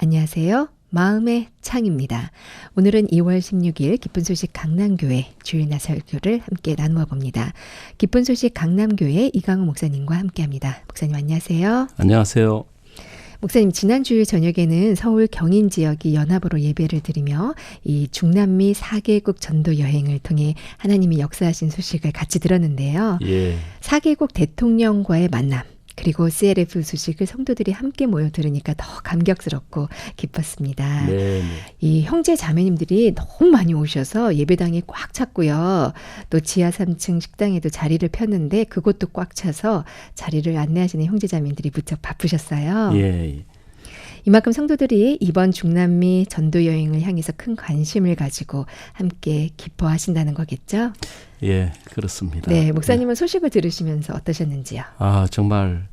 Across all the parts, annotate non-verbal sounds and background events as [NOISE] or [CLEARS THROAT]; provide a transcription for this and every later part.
안녕하세요. 마음의 창입니다. 오늘은 2월 16일 기쁜 소식 강남교회 주일 나설교를 함께 나누어 봅니다. 기쁜 소식 강남교회 이강우 목사님과 함께 합니다. 목사님 안녕하세요. 안녕하세요. 목사님 지난 주일 저녁에는 서울 경인 지역이 연합으로 예배를 드리며 이 중남미 4개국 전도 여행을 통해 하나님이 역사하신 소식을 같이 들었는데요. 예. 4개국 대통령과의 만남 그리고 CLF 소식을 성도들이 함께 모여 들으니까 더 감격스럽고 기뻤습니다. 네, 네. 이 형제 자매님들이 너무 많이 오셔서 예배당이 꽉 찼고요. 또 지하 3층 식당에도 자리를 폈는데 그곳도 꽉 차서 자리를 안내하시는 형제 자매님들이 무척 바쁘셨어요. 예. 예. 이만큼 성도들이 이번 중남미 전도 여행을 향해서 큰 관심을 가지고 함께 기뻐하신다는 거겠죠? 예, 그렇습니다. 네, 목사님은 소식을 들으시면서 어떠셨는지요? 아, 정말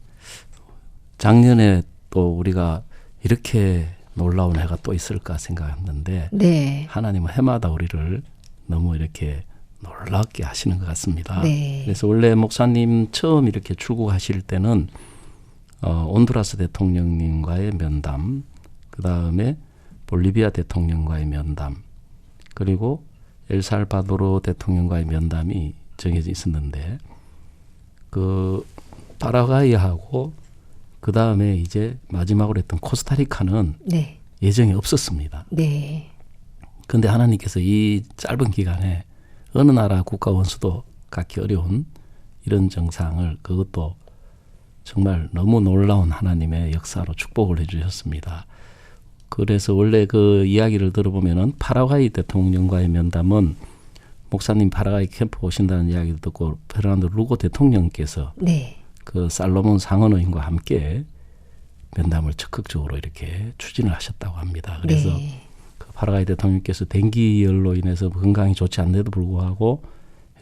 작년에 또 우리가 이렇게 놀라운 해가 또 있을까 생각했는데 네. 하나님은 해마다 우리를 너무 이렇게 놀랍게 하시는 것 같습니다. 네. 그래서 원래 목사님 처음 이렇게 출국하실 때는 어, 온두라스 대통령님과의 면담, 그 다음에 볼리비아 대통령과의 면담, 그리고 엘살바도르 대통령과의 면담이 정해져 있었는데 그 파라과이하고 그 다음에 이제 마지막으로 했던 코스타리카는 네. 예정이 없었습니다. 네. 근데 하나님께서 이 짧은 기간에 어느 나라 국가 원수도 갖기 어려운 이런 정상을 그것도 정말 너무 놀라운 하나님의 역사로 축복을 해주셨습니다. 그래서 원래 그 이야기를 들어보면은 파라과이 대통령과의 면담은 목사님 파라과이 캠프 오신다는 이야기도 듣고 페르난도 루고 대통령께서 네. 그 살로몬 상원의원과 함께 면담을 적극적으로 이렇게 추진을 하셨다고 합니다. 그래서 네. 그 파라과이 대통령께서 dengu열로 인해서 건강이 좋지 않는데도 불구하고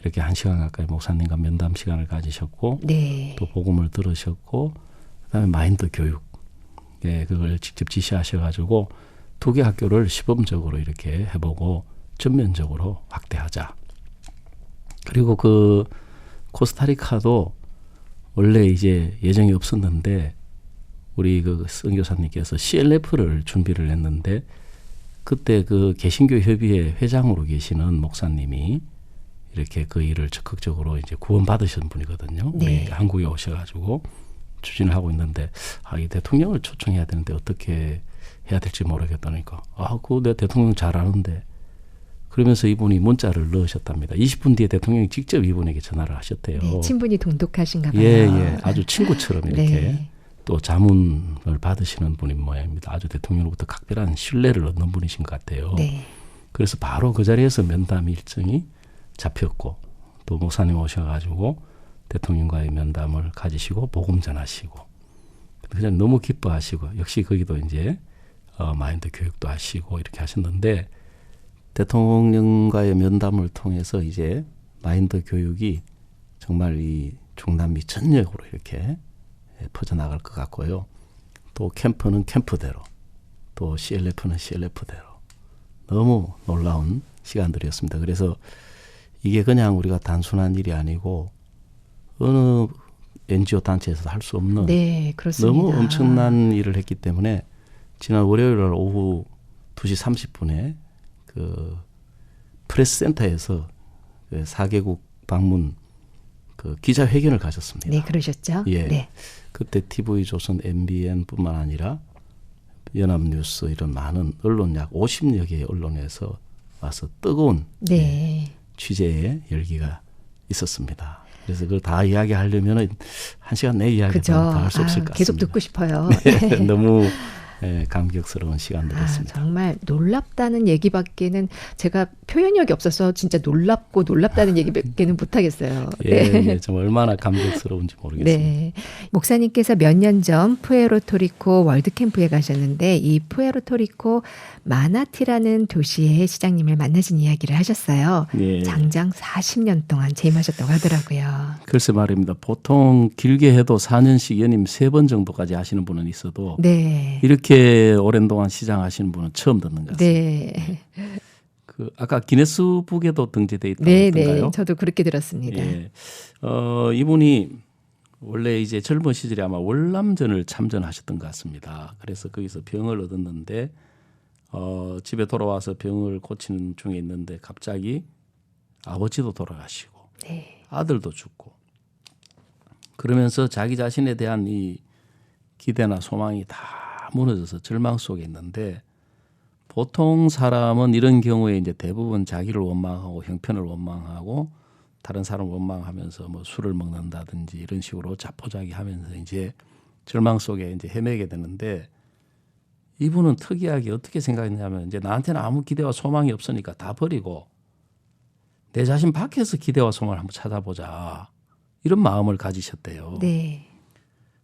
이렇게 한 시간 가까이 목사님과 면담 시간을 가지셨고 네. 또 복음을 들으셨고 그다음에 마인드 교육 예 그걸 직접 지시하셔가지고 두 개 학교를 시범적으로 이렇게 해보고 전면적으로 확대하자. 그리고 그 코스타리카도 원래 이제 예정이 없었는데 우리 그 선교사님께서 CLF를 준비를 했는데 그때 그 개신교 협의회 회장으로 계시는 목사님이 이렇게 그 일을 적극적으로 이제 구원 받으신 분이거든요. 네. 한국에 오셔가지고 추진을 하고 있는데 아 이 대통령을 초청해야 되는데 어떻게 해야 될지 모르겠다니까 아 그거 내가 대통령 잘 아는데 그러면서 이분이 문자를 넣으셨답니다. 20분 뒤에 대통령이 직접 이분에게 전화를 하셨대요. 네. 친분이 동독하신가 봐요. 예, 예. 아주 친구처럼 이렇게 네. 또 자문을 받으시는 분인 모양입니다. 아주 대통령으로부터 각별한 신뢰를 얻는 분이신 것 같아요. 네. 그래서 바로 그 자리에서 면담 일정이 잡혔고 또 목사님 오셔가지고 대통령과의 면담을 가지시고 복음 전하시고 그냥 너무 기뻐하시고 역시 거기도 이제 어, 마인드 교육도 하시고 이렇게 하셨는데 대통령과의 면담을 통해서 이제 마인드 교육이 정말 이 중남미 전 역으로 이렇게 예, 퍼져나갈 것 같고요. 또 캠프는 캠프대로 또 CLF는 CLF대로 너무 놀라운 시간들이었습니다. 그래서 이게 그냥 우리가 단순한 일이 아니고 어느 NGO 단체에서도 할수 없는 네. 너무 엄청난 일을 했기 때문에 지난 월요일 날 오후 2시 30분에 그 프레스 센터에서 그 4개국 방문 그 기자회견을 가졌습니다. 네, 그러셨죠? 예. 네. 그때 TV 조선 MBN뿐만 아니라 연합뉴스 이런 많은 언론 약 50여 개의 언론에서 와서 뜨거운 네. 취재의 열기가 있었습니다. 그래서 그걸 다 이야기하려면은 한 시간 내 이야기 그죠. 다할 수 없을 아유, 것 같습니다. 계속 듣고 싶어요. [LAUGHS] 네, 너무 [LAUGHS] 예, 감격스러운 아, 시간들이었습니다. 정말 놀랍다는 얘기밖에는 제가 표현력이 없어서 진짜 놀랍고 놀랍다는 얘기밖에는 못하겠어요. 예, 예, 좀 얼마나 감격스러운지 모르겠습니다. 네. 목사님께서 몇 년 전 푸에르토리코 월드캠프에 가셨는데 이 푸에르토리코 마나티라는 도시의 시장님을 만나신 이야기를 하셨어요. 예. 장장 40년 동안 재임하셨다고 하더라고요. 글쎄 말입니다. 보통 길게 해도 4년씩 연임 3번 정도까지 하시는 분은 있어도 네. 이렇게 오랜 동안 시장 하시는 분은 처음 듣는 것 같습니다. 네. 그 아까 기네스북에도 등재돼 있다고 네, 했던가요? 네. 저도 그렇게 들었습니다. 예. 어, 이분이 원래 이제 젊은 시절에 아마 월남전을 참전하셨던 것 같습니다. 그래서 거기서 병을 얻었는데 어, 집에 돌아와서 병을 고치는 중에 있는데 갑자기 아버지도 돌아가시고 네. 아들도 죽고 그러면서 자기 자신에 대한 이 기대나 소망이 다 무너져서 절망 속에 있는데 보통 사람은 이런 경우에 이제 대부분 자기를 원망하고 형편을 원망하고 다른 사람을 원망하면서 뭐 술을 먹는다든지 이런 식으로 자포자기하면서 이제 절망 속에 이제 헤매게 되는데 이분은 특이하게 어떻게 생각했냐면 이제 나한테는 아무 기대와 소망이 없으니까 다 버리고 내 자신 밖에서 기대와 소망을 한번 찾아보자 이런 마음을 가지셨대요. 네.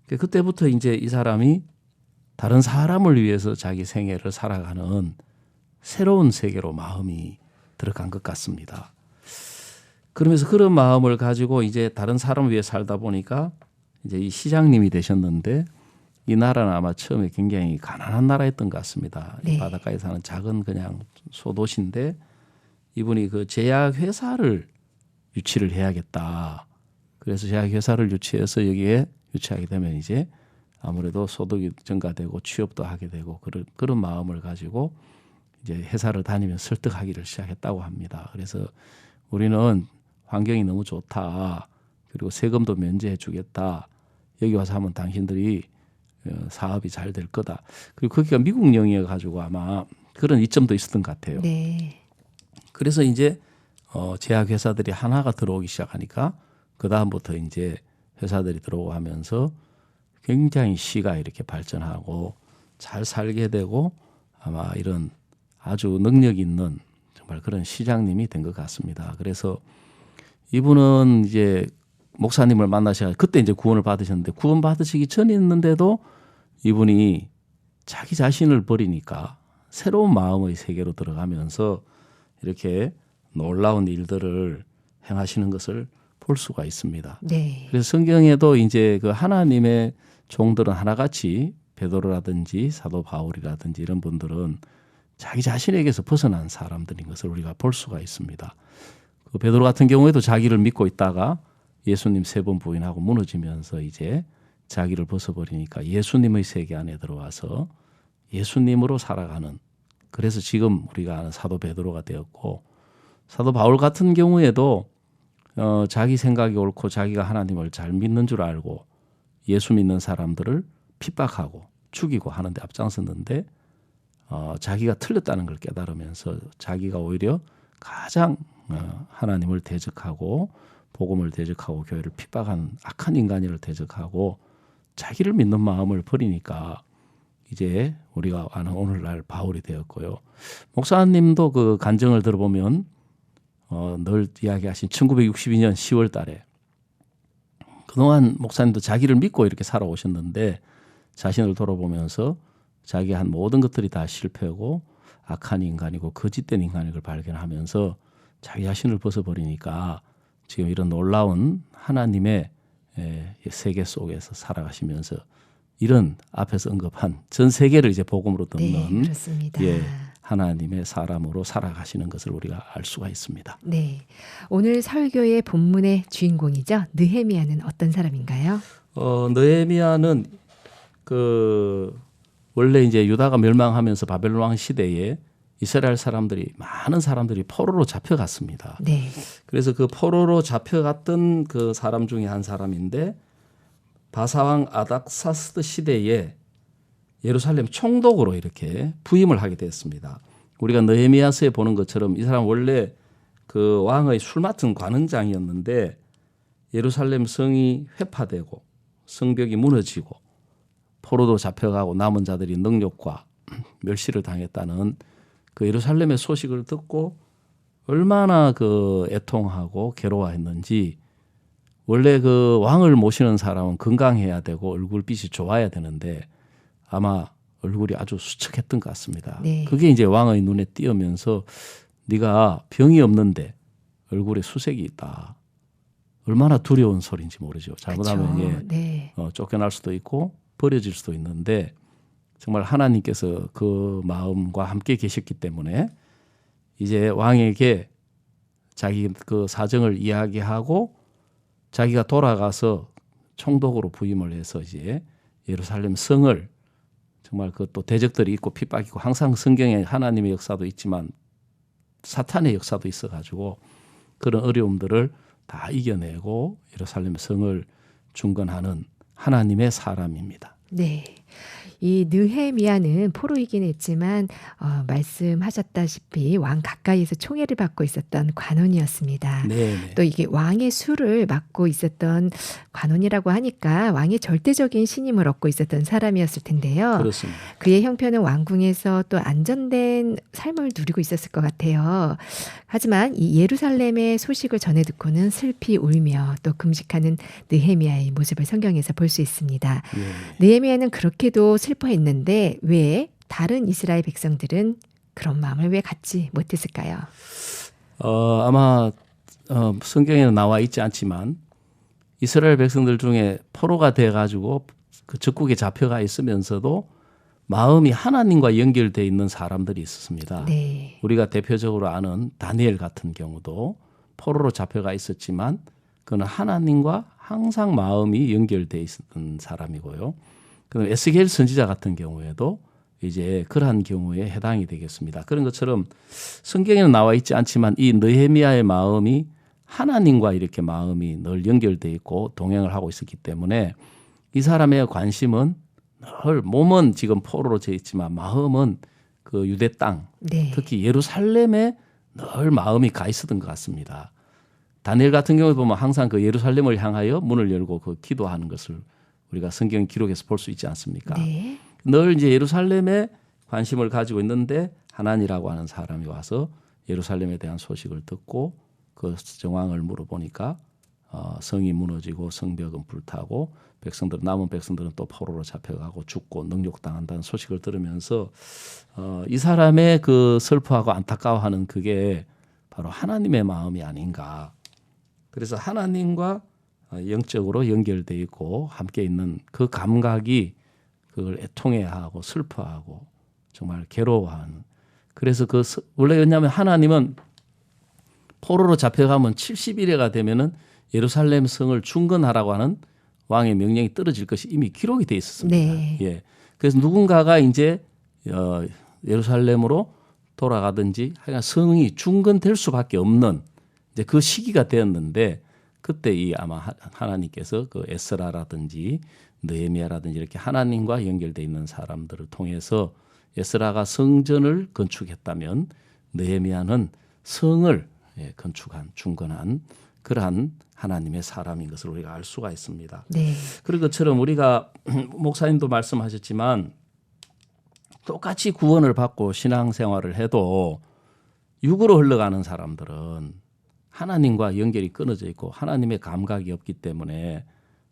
그 그때부터 이제 이 사람이 다른 사람을 위해서 자기 생애를 살아가는 새로운 세계로 마음이 들어간 것 같습니다. 그러면서 그런 마음을 가지고 이제 다른 사람을 위해 살다 보니까 이제 이 시장님이 되셨는데 이 나라는 아마 처음에 굉장히 가난한 나라였던 것 같습니다. 네. 이 바닷가에 사는 작은 그냥 소도시인데 이분이 그 제약 회사를 유치를 해야겠다. 그래서 제약 회사를 유치해서 여기에 유치하게 되면 이제 아무래도 소득이 증가되고 취업도 하게 되고 그런 그런 마음을 가지고 이제 회사를 다니면 설득하기를 시작했다고 합니다. 그래서 우리는 환경이 너무 좋다. 그리고 세금도 면제해 주겠다. 여기 와서 하면 당신들이 어, 사업이 잘 될 거다. 그리고 거기가 미국 영이어 가지고 아마 그런 이점도 있었던 것 같아요. 네. 그래서 이제 어 제약 회사들이 하나가 들어오기 시작하니까 그 다음부터 이제 회사들이 들어오고 하면서 굉장히 시가 이렇게 발전하고 잘 살게 되고 아마 이런 아주 능력 있는 정말 그런 시장님이 된 것 같습니다. 그래서 이분은 이제 목사님을 만나셔 그때 이제 구원을 받으셨는데 구원 받으시기 전에 있는데도 이분이 자기 자신을 버리니까 새로운 마음의 세계로 들어가면서 이렇게 놀라운 일들을 행하시는 것을 볼 수가 있습니다. 네. 그래서 성경에도 이제 그 하나님의 종들은 하나같이 베드로라든지 사도 바울이라든지 이런 분들은 자기 자신에게서 벗어난 사람들인 것을 우리가 볼 수가 있습니다. 그 베드로 같은 경우에도 자기를 믿고 있다가 예수님 세 번 부인하고 무너지면서 이제 자기를 벗어버리니까 예수님의 세계 안에 들어와서 예수님으로 살아가는 그래서 지금 우리가 아는 사도 베드로가 되었고 사도 바울 같은 경우에도 어, 자기 생각이 옳고 자기가 하나님을 잘 믿는 줄 알고 예수 믿는 사람들을 핍박하고 죽이고 하는데 앞장섰는데 어, 자기가 틀렸다는 걸 깨달으면서 자기가 오히려 가장 어, 하나님을 대적하고 복음을 대적하고 교회를 핍박한 악한 인간을 대적하고 자기를 믿는 마음을 버리니까 이제 우리가 아는 오늘날 바울이 되었고요. 목사님도 그 간증을 들어보면 어, 늘 이야기하신 1962년 10월 달에 그동안 목사님도 자기를 믿고 이렇게 살아오셨는데 자신을 돌아보면서 자기 한 모든 것들이 다 실패고 악한 인간이고 거짓된 인간인 걸 발견하면서 자기 자신을 벗어버리니까 지금 이런 놀라운 하나님의 에, 세계 속에서 살아가시면서 이런 앞에서 언급한 전 세계를 이제 복음으로 네, 듣는 그렇습니다. 예, 하나님의 사람으로 살아가시는 것을 우리가 알 수가 있습니다. 네. 오늘 설교의 본문의 주인공이죠. 느헤미야는 어떤 사람인가요? 어, 느헤미야는 그 원래 이제 유다가 멸망하면서 바벨론 왕 시대에 이스라엘 사람들이 많은 사람들이 포로로 잡혀갔습니다. 네. 그래서 그 포로로 잡혀갔던 그 사람 중에 한 사람인데 바사왕 아닥사스드 시대에 예루살렘 총독으로 이렇게 부임을 하게 됐습니다. 우리가 느헤미야서에 보는 것처럼 이 사람 원래 그 왕의 술 맡은 관원장이었는데 예루살렘 성이 회파되고 성벽이 무너지고 포로도 잡혀가고 남은 자들이 능력과 [CLEARS THROAT] 멸시를 당했다는 그 예루살렘의 소식을 듣고 얼마나 그 애통하고 괴로워했는지 원래 그 왕을 모시는 사람은 건강해야 되고 얼굴빛이 좋아야 되는데 아마 얼굴이 아주 수척했던 것 같습니다. 네. 그게 이제 왕의 눈에 띄으면서 네가 병이 없는데 얼굴에 수색이 있다. 얼마나 두려운 소리인지 모르죠. 잘못하면. 예, 네. 어, 쫓겨날 수도 있고 버려질 수도 있는데 정말 하나님께서 그 마음과 함께 계셨기 때문에 이제 왕에게 자기 그 사정을 이야기하고 자기가 돌아가서 총독으로 부임을 해서 이제 예루살렘 성을 정말 그것도 대적들이 있고 핍박이고 항상 성경에 하나님의 역사도 있지만 사탄의 역사도 있어 가지고 그런 어려움들을 다 이겨내고 예루살렘 성을 중건하는 하나님의 사람입니다. 네. 이 느헤미야는 포로이긴 했지만 어, 말씀하셨다시피 왕 가까이에서 총애를 받고 있었던 관원이었습니다. 네, 또 이게 왕의 수를 맡고 있었던 관원이라고 하니까 왕의 절대적인 신임을 얻고 있었던 사람이었을 텐데요. 그렇습니다. 그의 형편은 왕궁에서 또 안전된 삶을 누리고 있었을 것 같아요. 하지만 이 예루살렘의 소식을 전해 듣고는 슬피 울며 또 금식하는 느헤미야의 모습을 성경에서 볼 수 있습니다. 예. 느헤미야는 그렇게도 슬 퍼했는데 왜 다른 이스라엘 백성들은 그런 마음을 왜 갖지 못했을까요? 어, 아마 어, 성경에는 나와 있지 않지만 이스라엘 백성들 중에 포로가 돼 가지고 그 적국에 잡혀가 있으면서도 마음이 하나님과 연결돼 있는 사람들이 있었습니다. 네. 우리가 대표적으로 아는 다니엘 같은 경우도 포로로 잡혀가 있었지만 그는 하나님과 항상 마음이 연결돼 있었던 사람이고요. 그럼 에스겔 선지자 같은 경우에도 이제 그러한 경우에 해당이 되겠습니다. 그런 것처럼 성경에는 나와 있지 않지만 이 느헤미야의 마음이 하나님과 이렇게 마음이 늘 연결돼 있고 동행을 하고 있었기 때문에 이 사람의 관심은 늘 몸은 지금 포로로 돼 있지만 마음은 그 유대 땅 네. 특히 예루살렘에 늘 마음이 가 있었던 것 같습니다. 다니엘 같은 경우에 보면 항상 그 예루살렘을 향하여 문을 열고 그 기도하는 것을 우리가 성경 기록에서 볼 수 있지 않습니까? 네. 늘 이제 예루살렘에 관심을 가지고 있는데 하나니라고 하는 사람이 와서 예루살렘에 대한 소식을 듣고 그 정황을 물어보니까 어, 성이 무너지고 성벽은 불타고 백성들 남은 백성들은 또 포로로 잡혀가고 죽고 능욕당한다는 소식을 들으면서 어, 이 사람의 그 슬퍼하고 안타까워하는 그게 바로 하나님의 마음이 아닌가. 그래서 하나님과 어, 영적으로 연결돼 있고 함께 있는 그 감각이 그걸 애통해하고 슬퍼하고 정말 괴로워하는. 그래서 그 스- 원래 왜냐하면 하나님은 포로로 잡혀가면 70일에가 되면은 예루살렘 성을 중건하라고 하는 왕의 명령이 떨어질 것이 이미 기록이 돼 있었습니다. 네. 예. 그래서 누군가가 이제 어, 예루살렘으로 돌아가든지 하여간 성이 중건될 수밖에 없는 이제 그 시기가 되었는데 그때 이 아마 하- 하나님께서 그 에스라라든지 느헤미야라든지 이렇게 하나님과 연결돼 있는 사람들을 통해서 에스라가 성전을 건축했다면 느헤미야는 성을 예, 건축한 중건한 그러한 하나님의 사람인 것을 우리가 알 수가 있습니다. 네. 그런 것처럼 우리가 [CLEARS THROAT] 목사님도 말씀하셨지만 똑같이 구원을 받고 신앙생활을 해도 육으로 흘러가는 사람들은 하나님과 연결이 끊어져 있고 하나님의 감각이 없기 때문에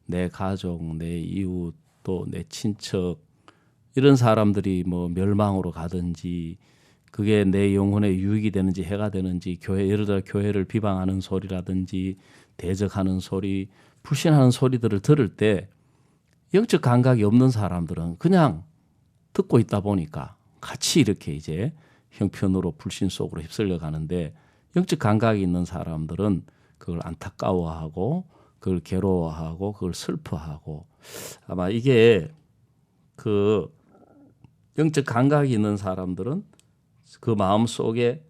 내 가족, 내 이웃, 또 내 친척 이런 사람들이 뭐 멸망으로 가든지 그게 내 영혼에 유익이 되는지 해가 되는지 교회 예를 들어 교회를 비방하는 소리라든지 대적하는 소리, 불신하는 소리들을 들을 때 영적 감각이 없는 사람들은 그냥 듣고 있다 보니까 같이 이렇게 이제 형편으로 불신 속으로 휩쓸려 가는데 영적 감각이 있는 사람들은 그걸 안타까워하고 그걸 괴로워하고 그걸 슬퍼하고 아마 이게 그 영적 감각이 있는 사람들은 그 마음 속에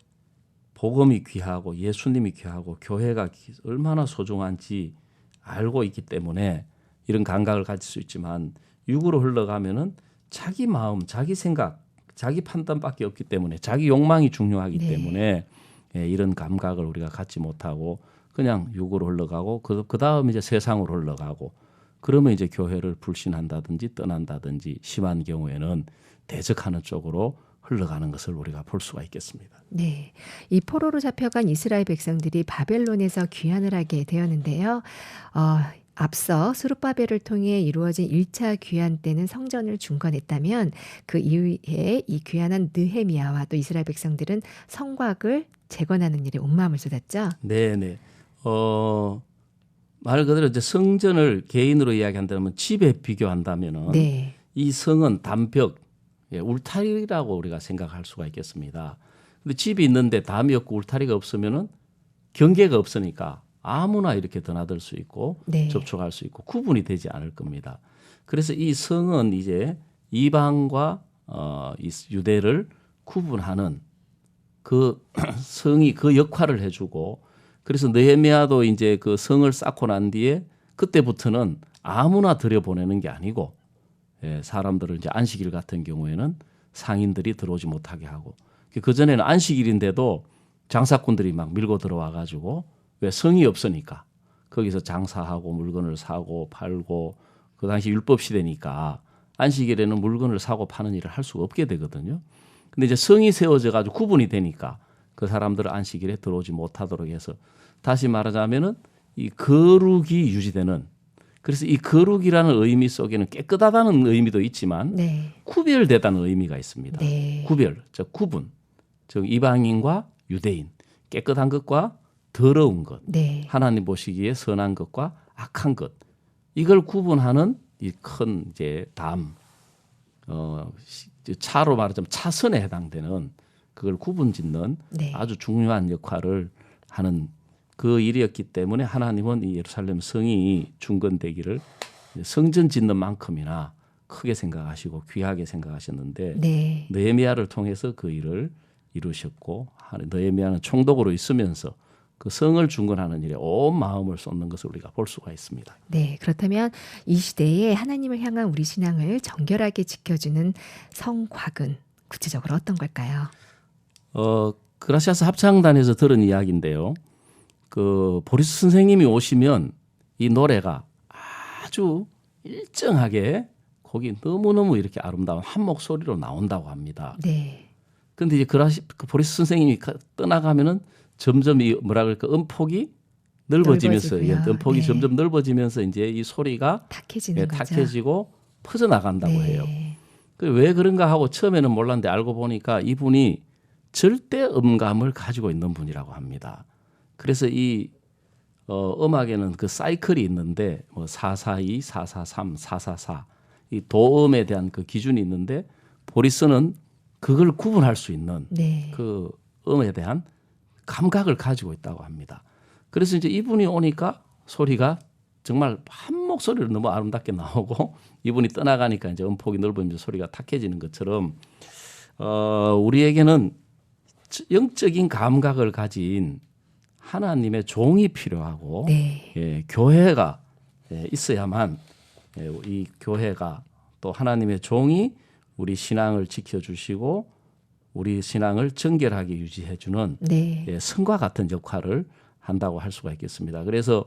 복음이 귀하고 예수님이 귀하고 교회가 기- 얼마나 소중한지 알고 있기 때문에 이런 감각을 가질 수 있지만 육으로 흘러가면은 자기 마음, 자기 생각, 자기 판단밖에 없기 때문에 자기 욕망이 중요하기 네. 때문에 예, 이런 감각을 우리가 갖지 못하고 그냥 육으로 흘러가고 그, 그 다음 이제 세상으로 흘러가고 그러면 이제 교회를 불신한다든지 떠난다든지 심한 경우에는 대적하는 쪽으로 흘러가는 것을 우리가 볼 수가 있겠습니다. 네. 이 포로로 잡혀간 이스라엘 백성들이 바벨론에서 귀환을 하게 되었는데요. 어, 앞서 수르바벨을 통해 이루어진 1차 귀환 때는 성전을 중건했다면 그 이후에 이 귀환한 느헤미야와 또 이스라엘 백성들은 성곽을 재건하는 일에 온 마음을 쏟았죠. 네 네. 어, 말 그대로 이제 성전을 개인으로 이야기한다면 집에 비교한다면은 네. 이 성은 담벽, 예, 울타리라고 우리가 생각할 수가 있겠습니다. 근데 집이 있는데 담이 없고 울타리가 없으면은 경계가 없으니까 아무나 이렇게 드나들 수 있고 네. 접촉할 수 있고 구분이 되지 않을 겁니다. 그래서 이 성은 이제 이방과 어, 이 유대를 구분하는 그 [CLEARS THROAT] 성이 그 역할을 해주고 그래서 느헤미야도 이제 그 성을 쌓고 난 뒤에 그때부터는 아무나 들여보내는 게 아니고 예, 사람들을 이제 안식일 같은 경우에는 상인들이 들어오지 못하게 하고 그 전에는 안식일인데도 장사꾼들이 막 밀고 들어와 가지고 왜 성이 없으니까 거기서 장사하고 물건을 사고 팔고 그 당시 율법 시대니까 안식일에는 물건을 사고 파는 일을 할 수가 없게 되거든요. 근데 이제 성이 세워져 가지고 구분이 되니까 그 사람들을 안식일에 들어오지 못하도록 해서 다시 말하자면은 이 거룩이 유지되는 그래서 이 거룩이라는 의미 속에는 깨끗하다는 의미도 있지만 네. 구별되다는 의미가 있습니다. 네. 구별, 즉 구분, 즉 이방인과 유대인, 깨끗한 것과 더러운 것, 네. 하나님 보시기에 선한 것과 악한 것, 이걸 구분하는 이 큰 이제 담, 어, 시- 차로 말하자면 차선에 해당되는 그걸 구분짓는 네. 아주 중요한 역할을 하는 그 일이었기 때문에 하나님은 이 예루살렘 성이 중건되기를 성전 짓는 만큼이나 크게 생각하시고 귀하게 생각하셨는데 네. 느헤미야를 통해서 그 일을 이루셨고 느헤미야는 총독으로 있으면서 그 성을 중건하는 일에 온 마음을 쏟는 것을 우리가 볼 수가 있습니다. 네, 그렇다면 이 시대에 하나님을 향한 우리 신앙을 정결하게 지켜주는 성곽은 구체적으로 어떤 걸까요? 어, 그라시아스 합창단에서 들은 이야기인데요. 그 보리스 선생님이 오시면 이 노래가 아주 일정하게 곡이 너무너무 이렇게 아름다운 한 목소리로 나온다고 합니다. 네. 근데 이제 그라시 그 보리스 선생님이 가- 떠나가면은 점점 이 뭐라 그럴까 음폭이 넓어지면서 예, 넓어지고요. 음폭이 네. 점점 넓어지면서 이제 이 소리가 탁해지는 예, 거죠. 탁해지고 퍼져 나간다고 네. 해요. 그 왜 그런가 하고 처음에는 몰랐는데 알고 보니까 이분이 절대 음감을 가지고 있는 분이라고 합니다. 그래서 이 어, 음악에는 그 사이클이 있는데 뭐 442, 443, 444 이 도음에 대한 그 기준이 있는데 보리스는 그걸 구분할 수 있는 네. 그 음에 대한 감각을 가지고 있다고 합니다. 그래서 이제 이분이 오니까 소리가 정말 한 목소리로 너무 아름답게 나오고 [LAUGHS] 이분이 떠나가니까 이제 음폭이 넓어지면서 소리가 탁해지는 것처럼 어, 우리에게는 영적인 감각을 가진 하나님의 종이 필요하고 네. 예, 교회가 예, 있어야만 예, 이 교회가 또 하나님의 종이 우리 신앙을 지켜주시고 우리 신앙을 정결하게 유지해주는 네. 예, 성과 같은 역할을 한다고 할 수가 있겠습니다. 그래서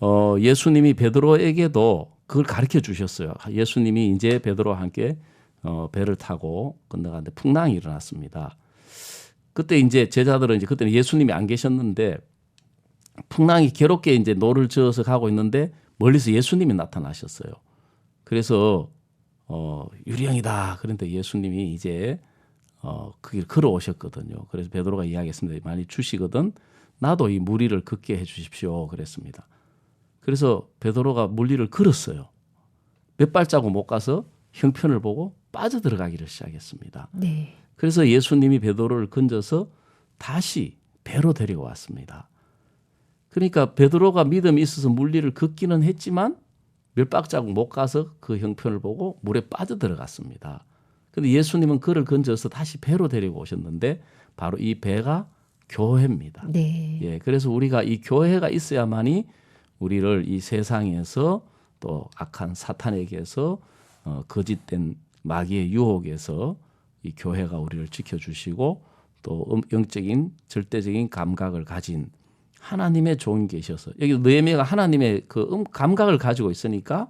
어, 예수님이 베드로에게도 그걸 가르쳐 주셨어요. 예수님이 이제 베드로와 함께 어, 배를 타고 건너가는데 풍랑이 일어났습니다. 그때 이제 제자들은 이제 그때는 예수님이 안 계셨는데 풍랑이 괴롭게 이제 노를 저어서 가고 있는데 멀리서 예수님이 나타나셨어요. 그래서 어, 유령이다. 그런데 예수님이 이제 어, 그 길 걸어오셨거든요. 그래서 베드로가 이야기했습니다. 많이 주시거든 나도 이 무리를 걷게 해 주십시오. 그랬습니다. 그래서 베드로가 물리를 걸었어요. 몇 발자국 못 가서 형편을 보고 빠져들어가기를 시작했습니다. 네. 그래서 예수님이 베드로를 건져서 다시 배로 데리고 왔습니다. 그러니까 베드로가 믿음이 있어서 물리를 걷기는 했지만 몇 발자국 못 가서 그 형편을 보고 물에 빠져 들어갔습니다. 근데 예수님은 그를 건져서 다시 배로 데리고 오셨는데 바로 이 배가 교회입니다. 네. 예, 그래서 우리가 이 교회가 있어야만이 우리를 이 세상에서 또 악한 사탄에게서 어, 거짓된 마귀의 유혹에서 이 교회가 우리를 지켜주시고 또 음- 영적인 절대적인 감각을 가진 하나님의 종이 계셔서 여기 느헤미야가 하나님의 그 음, 감각을 가지고 있으니까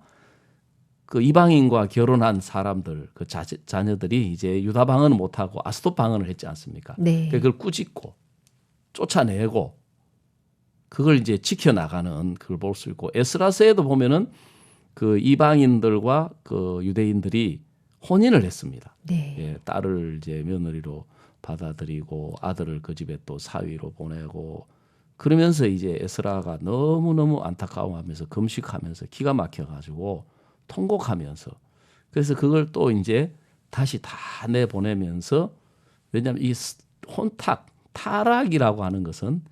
그 이방인과 결혼한 사람들 그 자, 자녀들이 이제 유다 방언을 못하고 아스도 방언을 했지 않습니까? 네. 그걸 꾸짖고 쫓아내고 그걸 이제 지켜나가는 그걸 볼 수 있고 에스라스에도 보면은 그 이방인들과 그 유대인들이 혼인을 했습니다. 네. 예, 딸을 이제 며느리로 받아들이고 아들을 그 집에 또 사위로 보내고 그러면서 이제 에스라가 너무너무 안타까워하면서 금식하면서 기가 막혀 가지고 통곡하면서 그래서 그걸 또 이제 다시 다 내보내면서 왜냐하면 이 스- 혼탁 타락이라고 하는 것은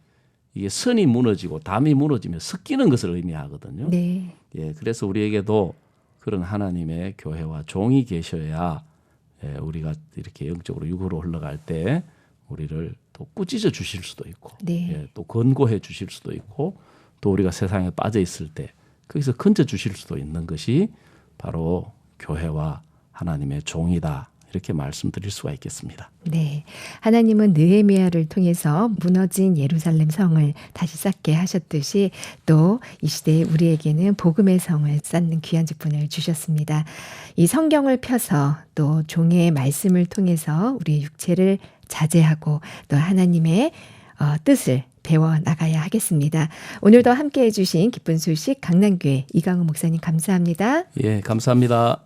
이게 선이 무너지고 담이 무너지면 섞이는 것을 의미하거든요. 네. 예, 그래서 우리에게도 그런 하나님의 교회와 종이 계셔야 예, 우리가 이렇게 영적으로 육으로 흘러갈 때 우리를 또 꾸짖어 주실 수도 있고 네. 예, 또 권고해 주실 수도 있고 또 우리가 세상에 빠져 있을 때 거기서 건져 주실 수도 있는 것이 바로 교회와 하나님의 종이다 이렇게 말씀드릴 수가 있겠습니다. 네. 하나님은 느헤미야를 통해서 무너진 예루살렘 성을 다시 쌓게 하셨듯이 또 이 시대에 우리에게는 복음의 성을 쌓는 귀한 직분을 주셨습니다. 이 성경을 펴서 또 종의 말씀을 통해서 우리의 육체를 자제하고 또 하나님의 어, 뜻을 배워 나가야 하겠습니다. 오늘도 함께 해주신 기쁜 소식 강남교회 이강우 목사님 감사합니다. 예, 감사합니다.